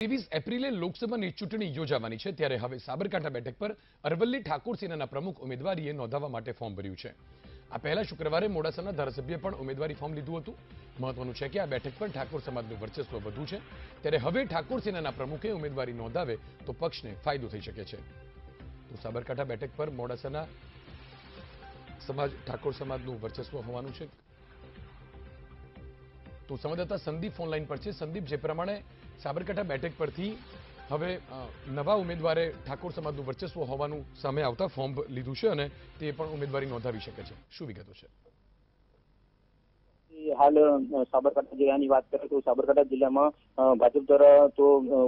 ત્રેવીસ એપ્રિલે લોકસભાની ચૂંટણી યોજાવાની છે, ત્યારે હવે સાબરકાંઠા બેઠક પર અરવલ્લી ઠાકોર સેનાના પ્રમુખ ઉમેદવારીએ નોંધાવવા માટે ફોર્મ ભર્યું છે. આ પહેલા શુક્રવારે મોડાસાના ધારાસભ્યે પણ ઉમેદવારી ફોર્મ લીધું હતું. મહત્વનું છે કે આ બેઠક પર ઠાકોર સમાજનું વર્ચસ્વ વધુ છે. ત્યારે હવે ઠાકોર સેનાના પ્રમુખે ઉમેદવારી નોંધાવે તો પક્ષને ફાયદો થઈ શકે છે. તો સાબરકાંઠા બેઠક પર મોડાસાના સમાજ, ઠાકોર સમાજનું વર્ચસ્વ હોવાનું છે. તો સંવાદદાતા સંદીપ ફોન લાઈન પર છે. સંદીપ, જે પ્રમાણે સાબરકાંઠા બેઠક પરથી હવે નવા ઉમેદવારે ઠાકોર સમાજનું વર્ચસ્વ હોવાનું સામે આવતા ફોર્મ લીધું છે અને તે પણ ઉમેદવારી નોંધાવી શકે છે. શું વિગતો છે? હાલ સાબરકાંઠા જિલ્લાની વાત કરીએ તો સાબરકાંઠા જિલ્લામાં ભાજપ દ્વારા તો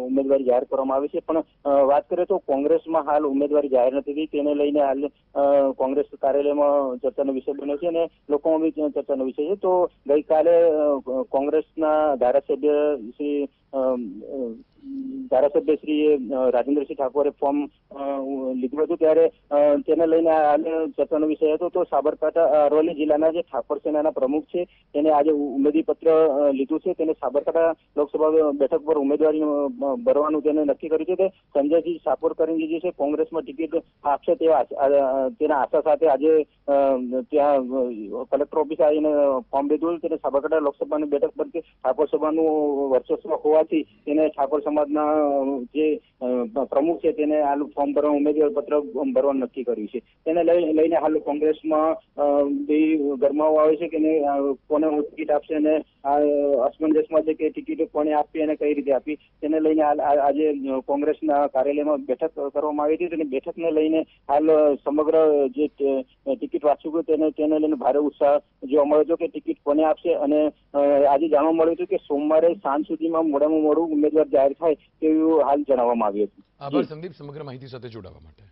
ઉમેદવારી જાહેર કરવામાં આવી છે. પણ વાત કરીએ તો કોંગ્રેસમાં હાલ ઉમેદવારી જાહેર નથી થઈ. તેને લઈને હાલ કોંગ્રેસ કાર્યાલયમાં ચર્ચાનો વિષય બન્યો છે અને લોકોમાં બી ચર્ચાનો વિષય છે. તો ગઈકાલે કોંગ્રેસના ધારાસભ્ય શ્રી ધારાસભ્ય શ્રી રાજેન્દ્રસિંહ ઠાકોરે ફોર્મ લીધું હતું ત્યારે તેને લઈને ચર્ચાનો વિષય હતો. તો સાબરકાંઠા અરવલ્લી જિલ્લાના જે ઠાકોર સેનાના પ્રમુખ છે, તેને આજે ઉમેદવારીપત્ર લીધું છે. તેને સાબરકાંઠા લોકસભા બેઠક પર ઉમેદવારી ભરવાનું તેને નક્કી કર્યું છે. તે સંજયજી સાપોર કરીને જે છે, કોંગ્રેસમાં ટિકિટ આપશે તેવા તેના આશા સાથે આજે ત્યાં કલેક્ટર ઓફિસે આવીને ફોર્મ લીધું. તેને સાબરકાંઠા લોકસભાની બેઠક પરથી ઠાકોર સભાનું વર્ચસ્વ હોવાથી તેને ઠાકોર સમાજના જે પ્રમુખ છે તેને હાલ ફોર્મ ભરવા, ઉમેદવાર પત્ર ભરવાનું નક્કી કર્યું છે. તેને લઈને હાલ કોંગ્રેસમાં ગરમાવો આવે છે કે કોને ટિકિટ આપશે અને અસમંજસમાં છે કે ટિકિટ કોને આપી અને કઈ રીતે આપી, તેને લઈને આજે કોંગ્રેસના કાર્યાલયમાં બેઠક કરવામાં આવી હતી. અને બેઠકને લઈને હાલ સમગ્ર જે ટિકિટ ટિકિટ વાંચુકો તેને તેને લઈને ભારે ઉત્સાહ જોવા મળ્યો હતો કે ટિકિટ કોને આપશે અને આજે જાણવા મળ્યું હતું કે સોમવારે સાંજ સુધીમાં મોડામાં મોડું ઉમેદવાર જાહેર થાય તેવું હાલ જણાવવામાં આવ્યું હતું આભાર સંદીપ સમગ્ર માહિતી સાથે જોડાવા માટે.